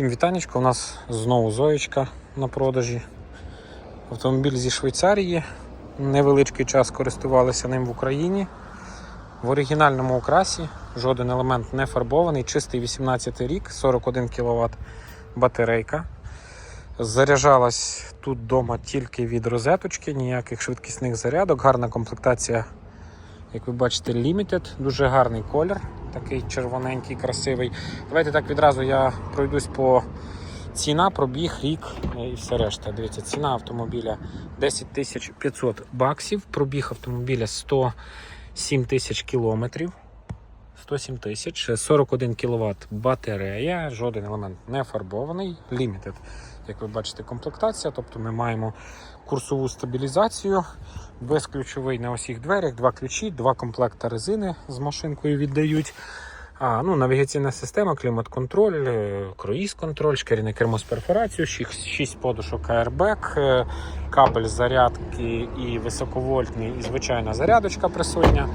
Всім вітанечко, у нас знову Зоєчка на продажі. Автомобіль зі Швейцарії. Невеличкий час користувалися ним в Україні. В оригінальному окрасі, жоден елемент не фарбований, чистий 18 рік, 41 кВт батарейка. Заряджалась тут вдома тільки від розеточки, ніяких швидкісних зарядок, гарна комплектація, як ви бачите, Limited, дуже гарний колір, такий червоненький, красивий. Давайте так відразу я пройдусь по ціна, пробіг, рік і все решта. Дивіться, ціна автомобіля 10 тисяч 500 баксів, пробіг автомобіля 107 тисяч кілометрів. 107 тисяч, 41 кВт батарея, жоден елемент не фарбований, limited. Як ви бачите, комплектація, тобто ми маємо курсову стабілізацію, безключовий на усіх дверях, два ключі, два комплекта резини з машинкою віддають. А, ну, навігаційна система, клімат-контроль, е, круїз-контроль, шкіряне кермо з перфорацією, 6 подушок airbag, е, кабель зарядки і високовольтний, і звичайна зарядочка присутня.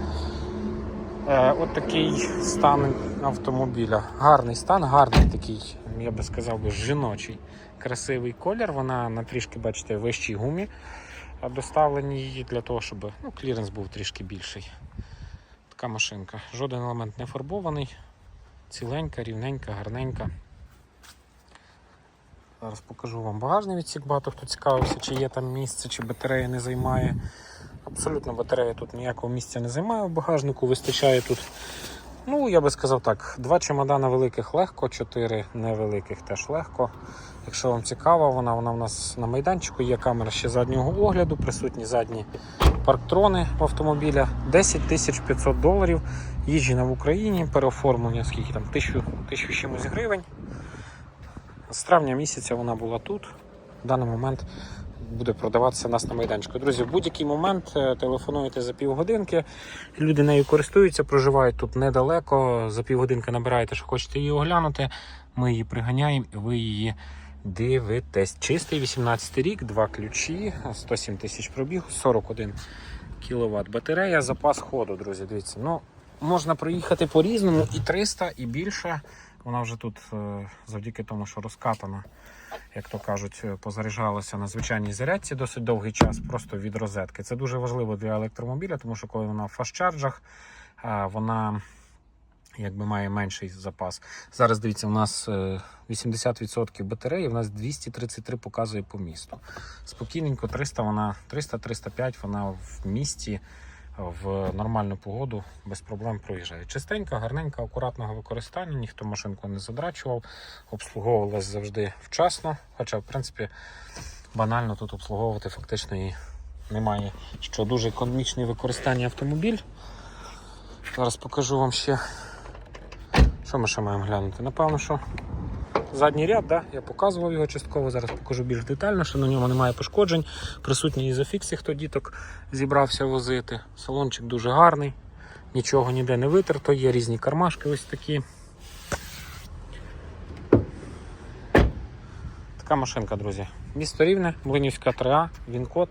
Е, От такий стан автомобіля. Гарний стан, гарний такий, я би сказав, жіночий, красивий колір. Вона на трішки, бачите, вищій гумі доставлені її для того, щоб ну, кліренс був трішки більший. Така машинка. Жоден елемент не фарбований, ціленька, рівненька, гарненька. Зараз покажу вам багажний відсік, багато хто цікавився, чи є там місце, чи батарея не займає. Абсолютно батарея тут ніякого місця не займає в багажнику, вистачає тут. Ну, я би сказав так, два чемодана великих легко, чотири невеликих теж легко. Якщо вам цікаво, вона, вона у нас на майданчику, є камера ще заднього огляду, присутні задні парктрони в автомобіля. 10 тисяч 500 доларів. Їжджена в Україні, переоформлення скільки там, тисячу, тисячу чимось гривень. З травня місяця вона була тут. В даний момент буде продаватися нас на майданчику. Друзі, в будь-який момент е, телефонуєте за півгодинки. Люди нею користуються, проживають тут недалеко. За півгодинки набираєте, що хочете її оглянути. Ми її приганяємо і ви її дивитесь. Чистий 18 рік, два ключі, 107 тисяч пробігу, 41 кВт батарея, запас ходу, друзі. Дивіться, ну можна проїхати по-різному і 300, і більше. Вона вже тут е, завдяки тому, що розкатана, як то кажуть, е, позаряджалася на звичайній зарядці досить довгий час, просто від розетки. Це дуже важливо для електромобіля, тому що коли вона в фастчарджах, е, вона якби має менший запас. Зараз дивіться, у нас е, 80% батареї, у нас 233 показує по місту. Спокійненько 300 вона 300-305 вона в місті в нормальну погоду без проблем проїжджає. Чистенька, гарненька, акуратного використання, ніхто машинку не задрачував, обслуговувалась завжди вчасно. Хоча, в принципі, банально тут обслуговувати фактично і немає. Що дуже економічне використання автомобіль. Зараз покажу вам ще, що ми ще маємо глянути. Напевно, що задній ряд, да? я показував його частково, зараз покажу більш детально, що на ньому немає пошкоджень. Присутні ізофікси, хто діток зібрався возити. Салончик дуже гарний, нічого ніде не витерто, є різні кармашки ось такі. Така машинка, друзі. Місто Рівне, Млинівська 3А, Він-код.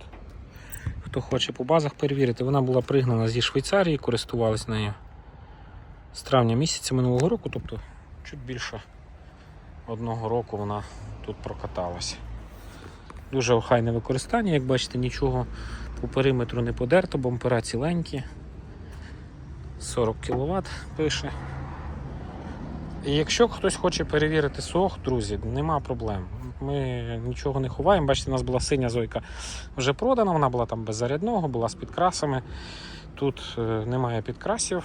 Хто хоче по базах перевірити, вона була пригнана зі Швейцарії, користувались нею з травня місяця минулого року, тобто чуть більше одного року вона тут прокаталася. Дуже охайне використання, як бачите, нічого по периметру не подерто, бампера ціленькі. 40 кВт пише. І якщо хтось хоче перевірити сох, друзі, нема проблем. Ми нічого не ховаємо. Бачите, у нас була синя зойка вже продана, вона була там без зарядного, була з підкрасами. Тут е, немає підкрасів,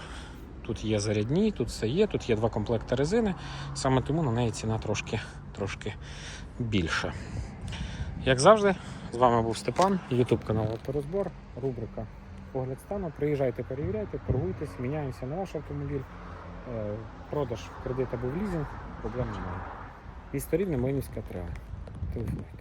тут є зарядні, тут все є, тут є два комплекти резини. Саме тому на неї ціна трошки, трошки більша. Як завжди, з вами був Степан, YouTube канал Авторозбор, рубрика Погляд стану. Приїжджайте, перевіряйте, торгуйтесь, міняємося на ваш автомобіль. Е, Продаж кредит або в лізинг, проблем немає. Місто Рівне, Млинівська 3. Телефонуйте.